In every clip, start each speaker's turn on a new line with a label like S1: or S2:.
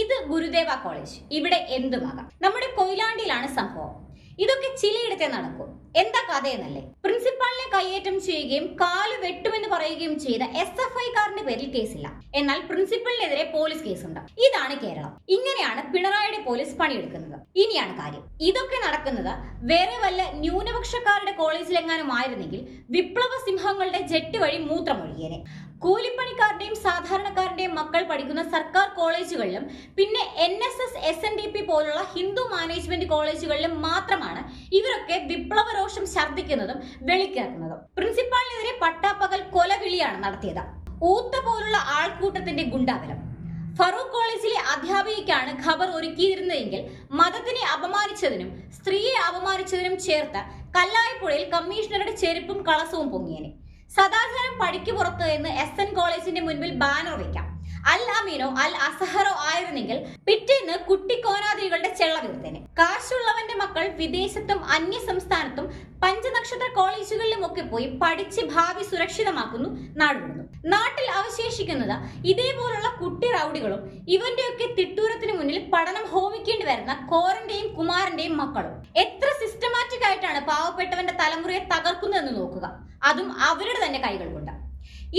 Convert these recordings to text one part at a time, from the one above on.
S1: ഇത് ഗുരുദേവ കോളേജ്. ഇവിടെ എന്തുമാകാം? നമ്മുടെ കൊയിലാണ്ടിയിലാണ് സംഭവം. ഇതൊക്കെ ചിലയിടത്തെ നടക്കും. എന്താ കഥയെന്നല്ലേ? പ്രിൻസിപ്പാളിനെ കയ്യേറ്റം ചെയ്യുകയും കാൽ വെട്ടുമെന്ന് പറയുകയും ചെയ്ത എസ് എഫ് ഐക്കാരന്റെ പേരിൽ കേസില്ല. എന്നാൽ പ്രിൻസിപ്പലിനെതിരെ പോലീസ് കേസുണ്ട്. ഇതാണ് കേരളം. ഇങ്ങനെയാണ് പിണറായിയുടെ പോലീസ് പണിയെടുക്കുന്നത്. ഇനിയാണ് കാര്യം. ഇതൊക്കെ നടക്കുന്നത് വേറെ വല്ല ന്യൂനപക്ഷക്കാരുടെ കോളേജിലെങ്ങാനും ആയിരുന്നെങ്കിൽ വിപ്ലവ സിംഹങ്ങളുടെ ജെട്ട് വഴി മൂത്രമൊഴിയേനെ. കൂലിപ്പണിക്കാരുടെയും സാധാരണക്കാരുടെയും പഠിക്കുന്ന സർക്കാർ കോളേജുകളിലും പിന്നെ N S S S N D P പോലുള്ള ഹിന്ദു മാനേജ്മെന്റ് കോളേജുകളിലും മാത്രമാണ് ഇവരൊക്കെ വിപ്ലവ രോഷം ഛർദ്ദിക്കുന്നതും വെളിക്കിറക്കുന്നതും പ്രിൻസിപ്പാളിനെതിരെ പട്ടാപ്പകൽ കൊലവിളിയാണ് നടത്തിയത്. ഊത്ത പോലുള്ള ആൾക്കൂട്ടത്തിന്റെ ഗുണ്ടാബലം ഫറൂഖ് കോളേജിലെ അധ്യാപികയ്ക്കാണ് ഖബർ ഒരുക്കിയിരുന്നതെങ്കിൽ മതത്തിനെ അപമാനിച്ചതിനും സ്ത്രീയെ അപമാനിച്ചതിനും ചേർത്ത് കല്ലായ്പുഴയിൽ കമ്മീഷണറുടെ ചെരുപ്പും കളസവും പൊങ്ങിയനെ. സദാചാരം പടിക്ക് പുറത്ത് എന്ന് എസ് എൻ കോളേജിന്റെ മുൻപിൽ ബാനർ വയ്ക്കാം അൽ അമീനോ അൽ അസഹറോ ആയിരുന്നെങ്കിൽ പിറ്റേന്ന് കുട്ടിക്കോനാദികളുടെ ചെള്ള കാശുള്ളവന്റെ മക്കൾ വിദേശത്തും അന്യ സംസ്ഥാനത്തും പഞ്ചനക്ഷത്ര കോളേജുകളിലും ഒക്കെ പോയി പഠിച്ച് ഭാവി സുരക്ഷിതമാക്കുന്നു നാടുവിടുന്നു നാട്ടിൽ അവശേഷിക്കുന്നത് ഇതേപോലുള്ള കുട്ടി റൗഡികളും ഇവന്റെയൊക്കെ തിട്ടൂരത്തിന് മുന്നിൽ പഠനം ഹോമിക്കേണ്ടി വരുന്ന കോരന്റെയും കുമാരന്റെയും മക്കളും. എത്ര സിസ്റ്റമാറ്റിക് ആയിട്ടാണ് പാവപ്പെട്ടവന്റെ തലമുറയെ തകർക്കുന്നതെന്ന് നോക്കുക. അതും അവരുടെ തന്നെ കൈകൾ കൊണ്ട്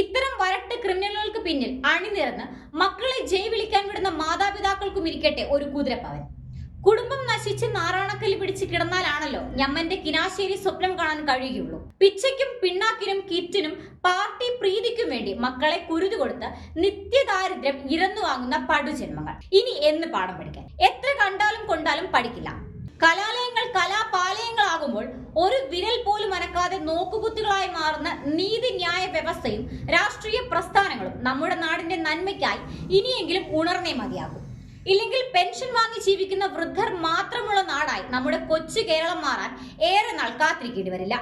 S1: ഇത്തരം വരട്ട് ക്രിമിനലുകൾക്ക് പിന്നിൽ അണിനിരന്ന് മക്കളെ ജയ് വിളിക്കാൻ വിടുന്ന മാതാപിതാക്കൾക്കും ഇരിക്കട്ടെ ഒരു കുതിരപ്പവൻ. കുടുംബം നശിച്ച് നാറാണക്കൽ പിടിച്ച് കിടന്നാലാണല്ലോ ഞമ്മന്റെ കിനാശേരി സ്വപ്നം കാണാൻ കഴിയുകയുള്ളൂ. പിച്ചയ്ക്കും പിണ്ണാക്കിനും കിറ്റിനും പാർട്ടി പ്രീതിക്കും വേണ്ടി മക്കളെ കുരുതു കൊടുത്ത് നിത്യദാരിദ്ര്യം ഇരന്നു വാങ്ങുന്ന പടുജന്മങ്ങൾ. ഇനി എന്ന് പാഠം പഠിക്കാൻ? എത്ര കണ്ടാലും കൊണ്ടാലും പഠിക്കില്ല. കലാലയങ്ങൾ കലാപാലയങ്ങളാകുമ്പോൾ ഒരു വിരൽ പോലും അനക്കാതെ നോക്കുകുത്തുകളായി മാറുന്ന നീതിന്യായ വ്യവസ്ഥയും രാഷ്ട്രീയ പ്രസ്ഥാനങ്ങളും നമ്മുടെ നാടിന്റെ നന്മയ്ക്കായി ഇനിയെങ്കിലും ഉണർന്നേ മതിയാകും. ഇല്ലെങ്കിൽ പെൻഷൻ വാങ്ങി ജീവിക്കുന്ന വൃദ്ധർ മാത്രമുള്ള നാടായി നമ്മുടെ കൊച്ചു കേരളം മാറാൻ ഏറെ നാൾ കാത്തിരിക്കേണ്ടി വരില്ല.